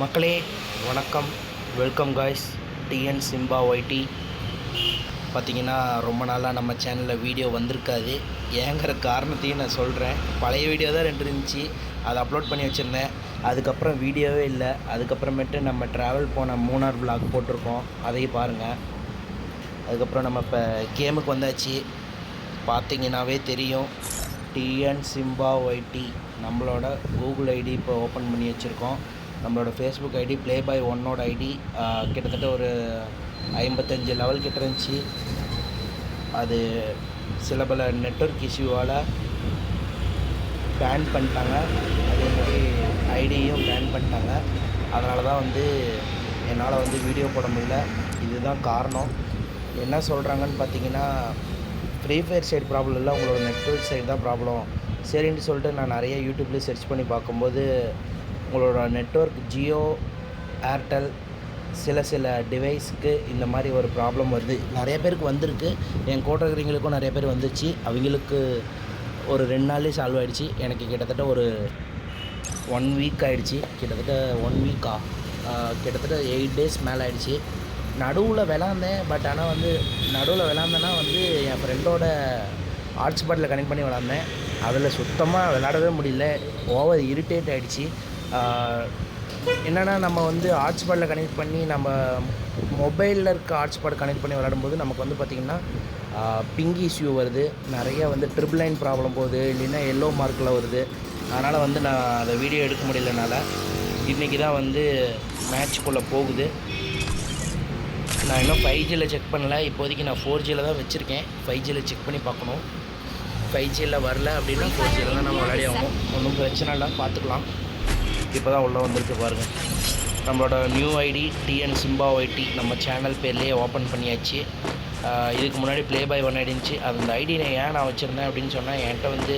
மக்களே வணக்கம். Welcome guys TN Simba YT பார்த்திங்கன்னா ரொம்ப நாளாக நம்ம சேனலில் வீடியோ வந்திருக்காது. ஏங்கிற காரணத்தையும் நான் சொல்கிறேன் பழைய வீடியோ தான் ரெண்டு இருந்துச்சு. அதை அப்லோட் பண்ணி வச்சுருந்தேன். அதுக்கப்புறம் வீடியோவே இல்லை. அதுக்கப்புறமேட்டு நம்ம ட்ராவல் போன மூணார் பிளாக் போட்டிருக்கோம். அதையும் பாருங்கள் அதுக்கப்புறம் நம்ம இப்போ கேமுக்கு வந்தாச்சு. பார்த்தீங்கன்னாவே தெரியும். டிஎன் சிம்பா ஒய்டி நம்மளோட கூகுள் ஐடி இப்போ ஓப்பன் பண்ணி வச்சுருக்கோம். நம்மளோட ஃபேஸ்புக் ஐடி ப்ளே பாய் ஒன்னோட ஐடி கிட்டத்தட்ட ஒரு ஐம்பத்தஞ்சு லெவல் கிட்ட இருந்துச்சு. அது சில பல நெட்ஒர்க் இஷ்யூவால் பேன் பண்ணிட்டாங்க. அதே மாதிரி ஐடியும் பேன் பண்ணிட்டாங்க. அதனால தான் வந்து என்னால் வந்து வீடியோ போட முடியல. இதுதான் காரணம். என்ன சொல்கிறாங்கன்னு பார்த்தீங்கன்னா ஃப்ரீ ஃபயர் சைடு ப்ராப்ளம் இல்லை உங்களோட நெட்ஒர்க் சைடு தான் ப்ராப்ளம் சரின்ட்டு சொல்லிட்டு நான் நிறைய யூடியூப்லேயே சர்ச் பண்ணி பார்க்கும்போது உங்களோட நெட்ஒர்க் ஜியோ ஏர்டெல் சில சில டிவைஸ்க்கு இந்த மாதிரி ஒரு ப்ராப்ளம் வருது. நிறைய பேருக்கு வந்திருக்கு. என் கோட்டகிரிங்களுக்கும் நிறைய பேர் வந்துச்சு. அவங்களுக்கு ஒரு ரெண்டு நாள்லேயே சால்வ் ஆகிடுச்சு எனக்கு கிட்டத்தட்ட ஒரு ஒன் வீக் ஆகிடுச்சி கிட்டத்தட்ட ஒன் வீக்கா கிட்டத்தட்ட எயிட் டேஸ் மேலே ஆகிடுச்சி நடுவில் விளாண்டேன். பட் ஆனால் வந்து நடுவில் விளாண்டேன்னா வந்து என் ஃப்ரெண்டோட ஹாட்ஸ்பாட்டில் கனெக்ட் பண்ணி விளாண்டேன். அதில் சுத்தமாக விளாடவே முடியல. ஓவர் இரிட்டேட் ஆகிடுச்சி என்னென்னா நம்ம வந்து ஹாட்ஸ்பாட்டில் கனெக்ட் பண்ணி நம்ம மொபைலில் இருக்க ஹாட்ஸ்பாட் கனெக்ட் பண்ணி விளாடும்போது நமக்கு வந்து பார்த்திங்கன்னா பிங்க் இஷ்யூ வருது. நிறைய வந்து ட்ரிபிள் லைன் ப்ராப்ளம் போகுது. இல்லைன்னா எல்லோ மார்க்கில் வருது. அதனால் வந்து நான் அதை வீடியோ எடுக்க முடியலனால இன்றைக்கி தான் வந்து மேட்ச்க்குள்ளே போகுது. நான் இன்னும் ஃபைவ் ஜியில் செக் பண்ணல. இப்போதைக்கு நான் ஃபோர் ஜியில் தான் வச்சுருக்கேன். ஃபைவ் ஜியில் செக் பண்ணி பார்க்கணும். ஃபைவ் ஜியில் வரல அப்படின்னா ஃபோர் ஜியில் தான் நம்ம விளையாடி ஆகணும் ஒன்றும் பிரச்சனை இல்லை. பார்த்துக்கலாம். இப்போ தான் உள்ளே வந்திருக்கு பாருங்கள் நம்மளோட new ID TN Simba YT நம்ம சேனல் பேர்லேயே ஓப்பன் பண்ணியாச்சு. இதுக்கு முன்னாடி ப்ளே பாய் ஒன் ஐடி அந்த ஐடி நான் ஏன் நான் வச்சுருந்தேன் அப்படின்னு சொன்னால் என்கிட்ட வந்து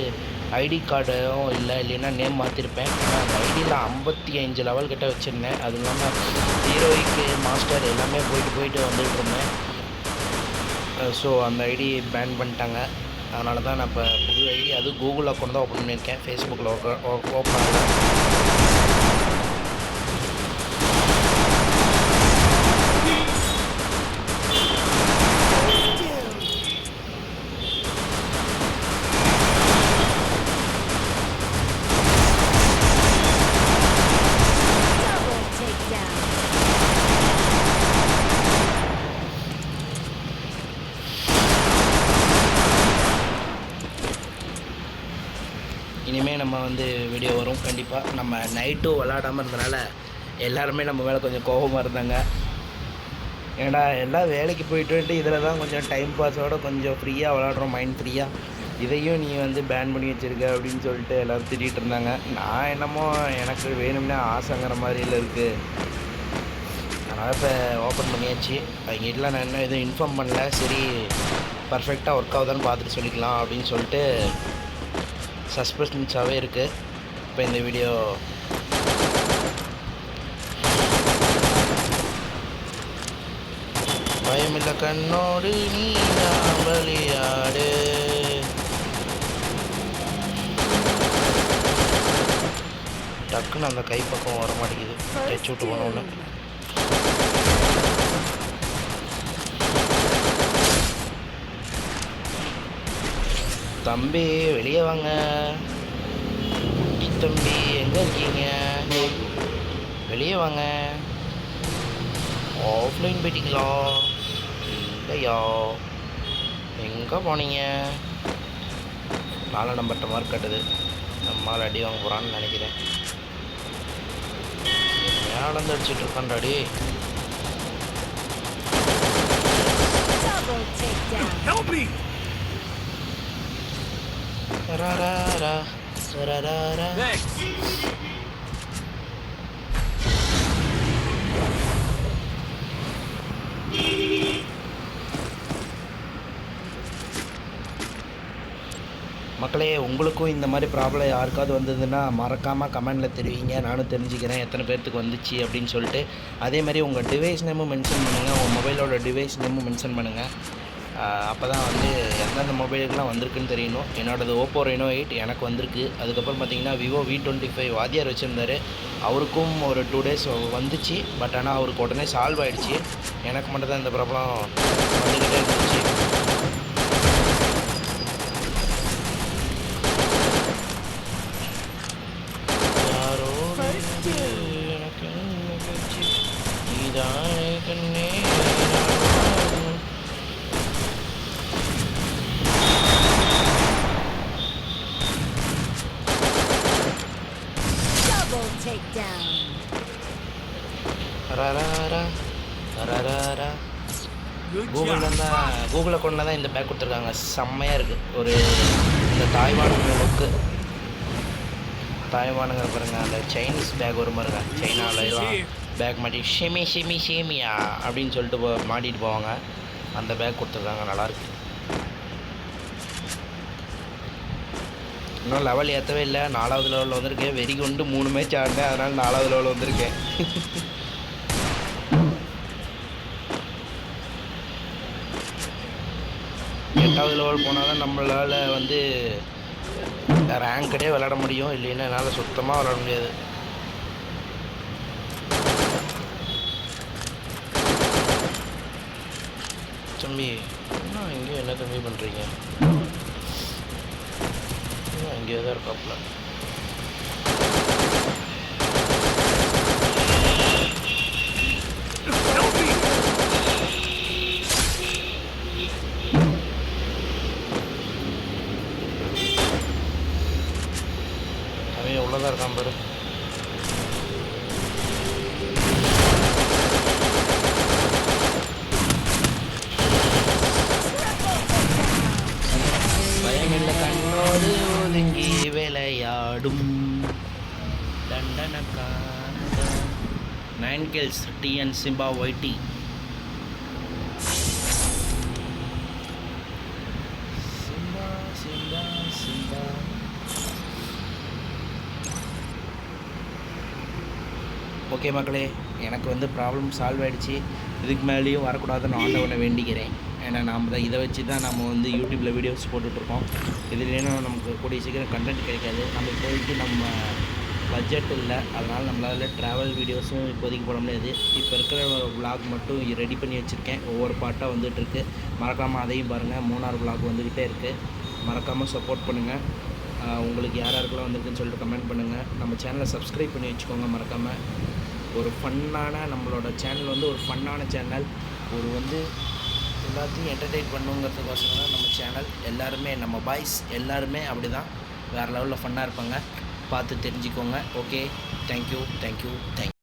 ஐடி கார்டும் இல்லை இல்லைன்னா நேம் மாற்றிருப்பேன் அந்த ஐடியில் ஐம்பத்தி அஞ்சு லெவல் கிட்ட வச்சுருந்தேன். அது இல்லாமல் ஹீரோயிக்கு மாஸ்டர் எல்லாமே போயிட்டு போயிட்டு வந்துட்டு இருந்தேன். ஸோ அந்த ஐடி பேன் பண்ணிட்டாங்க. அதனால தான் நான் இப்போ புது ஐடி அது கூகுள் அக்கௌண்ட் தான் ஓப்பன் பண்ணியிருக்கேன். ஃபேஸ்புக்கில் ஓப்பன் ஆகல. வந்து வீடியோ வரும். கண்டிப்பாக நம்ம நைட்டும் விளாடாமல் இருந்தனால எல்லாருமே நம்ம மேலே கொஞ்சம் கோபமாக இருந்தாங்க. ஏன்னா எல்லாம் வேலைக்கு போயிட்டு வந்துட்டு இதில் தான் கொஞ்சம் டைம் பாஸோட கொஞ்சம் ஃப்ரீயாக விளாட்றோம் மைண்ட் ஃப்ரீயாக இதையும் நீ வந்து பேன் பண்ணி வச்சுருக்க அப்படின்னு சொல்லிட்டு எல்லோரும் திட்டிகிட்டு இருந்தாங்க. நான் என்னமோ எனக்கு வேணும்னே ஆசைங்கிற மாதிரியில் இருக்குது அதனால் இப்போ ஓப்பன் பண்ணியாச்சு. அவங்க வீட்டில் நான் இன்னும் எதுவும் இன்ஃபார்ம் பண்ணல. சரி பர்ஃபெக்டாக ஒர்க் ஆகுதான்னு பார்த்துட்டு சொல்லிக்கலாம் அப்படின்னு சொல்லிட்டு சஸ்பென்ஸாகவே இருக்குது இப்போ இந்த வீடியோ பயமில்ல கண்ணோடு நீ விளையாடு டக்குன்னு அந்த கை பக்கம் வர மாட்டேங்குது டச் விட்டு போனோன்னு தம்பி வெளியே வாங்க. தம்பி எங்கே இருக்கீங்க? வெளியே வாங்க. ஆஃப்லைன் போயிட்டீங்களா? இல்லையா? எங்கே போனீங்க? நாலு நம்பர்கிட்ட மார்க் கட்டுது. நம்மால் அடி வாங்க போகிறான்னு நினைக்கிறேன். மேலேருந்து அடிச்சிட்டு Double takedown. Help me! மக்களே உங்களுக்கும் இந்த மாதிரி ப்ராப்ளம் யாருக்காவது வந்ததுன்னா மறக்காமல் கமெண்டில் தெரிவிங்க. நானும் தெரிஞ்சுக்கிறேன் எத்தனை பேர்த்துக்கு வந்துச்சு அப்படின்னு சொல்லிட்டு. அதே மாதிரி உங்கள் டிவைஸ் நேமும் மென்ஷன் பண்ணுங்கள் உங்கள் மொபைலோட டிவைஸ் நேமும் மென்ஷன் பண்ணுங்கள் அப்போ தான் வந்து எந்தெந்த மொபைலுக்குலாம் வந்திருக்குன்னு தெரியணும். என்னோடது ஓப்போ ரெனோ எயிட் எனக்கு வந்திருக்கு. அதுக்கப்புறம் பார்த்தீங்கன்னா விவோ வி டுவெண்ட்டி ஃபைவ் வாத்தியார் வச்சுருந்தாரு. அவருக்கும் ஒரு டூ டேஸ் வந்துச்சு. பட் ஆனால் அவருக்கு உடனே சால்வ் ஆகிடுச்சு எனக்கு மட்டும் தான் இந்த ப்ராப்ளம் வந்துக்கிட்டே இருந்துச்சு. யாரோ எனக்கு நிகழ்ச்சி கண்ணே. கூகுளில் தான் கூகுள் அக்கௌண்ட்டில் தான் இந்த பேக் கொடுத்துருக்காங்க. செம்மையாக இருக்குது ஒரு இந்த தாய்வானுங்க லுக்கு தாய்வானுங்க பாருங்க அந்த சைனீஸ் பேக் வரும் பாருங்க. சைனாவில் பேக் மாட்டி ஷிமி ஷிமி ஷேமியா அப்படின்னு சொல்லிட்டு போ மாட்டிட்டு போவாங்க. அந்த பேக் கொடுத்துருக்காங்க. நல்லாயிருக்கு இன்னும் லெவல் ஏற்றவே இல்லை. நாலாவது லெவலில் வந்திருக்கேன் வெறி கொண்டு மூணு மேட்ச் ஆடினேன். அதனால் நாலாவது லெவலில் வந்திருக்கேன். எட்டாவது லெவல் போனால் தான் நம்மளால் வந்து ரேங்கடே விளாட முடியும். இல்லைன்னா என்னால் சுத்தமாக விளாட முடியாது. தம்பி என்ன இங்கே என்ன தம்பி பண்ணுறீங்க இங்கே தான் இருக்காப்புல nine kills TN Simba YT Simba Simba Simba okay மக்களே எனக்கு வந்து ப்ராப்ளம் சால்வ் ஆகிடுச்சு இதுக்கு மேலேயும் வரக்கூடாதுன்னு ஆண்டவனை வேண்டிக்கிறேன். ஏன்னா நாம் தான் இதை வச்சு தான் நம்ம வந்து யூடியூப்பில் வீடியோஸ் போட்டுட்ருக்கோம் இதுலேயும் நமக்கு கூடிய சீக்கிரம் கண்டென்ட் கிடைக்காது. நம்ம போயிட்டு நம்ம பட்ஜெட் இல்லை. அதனால் நம்மளால் ட்ராவல் வீடியோஸும் இப்போதைக்கு போட முடியாது. இப்போ இருக்கிற விளாக் மட்டும் ரெடி பண்ணி வச்சுருக்கேன். ஒவ்வொரு பாட்டாக வந்துட்டுருக்கு. மறக்காமல் அதையும் பாருங்கள் மூணாறு விளாக் வந்துக்கிட்டே இருக்குது மறக்காமல் சப்போர்ட் பண்ணுங்கள் உங்களுக்கு யார் யாருக்கெல்லாம் வந்திருக்குன்னு சொல்லிட்டு கமெண்ட் பண்ணுங்கள் நம்ம சேனலை சப்ஸ்கிரைப் பண்ணி வச்சுக்கோங்க. மறக்காமல் ஒரு ஃபன்னான நம்மளோட சேனல் வந்து ஒரு ஃபன்னான சேனல் ஒரு வந்து எல்லாத்தையும் என்டர்டெயின் பண்ணுங்கிறதுக்கோசரம் தான் நம்ம சேனல் எல்லாருமே நம்ம பாய்ஸ் எல்லாருமே அப்படி தான் வேறு லெவலில் ஃபன்னாக இருப்பாங்க. பார்த்து தெரிஞ்சுக்கோங்க. Okay thank you thank you thank you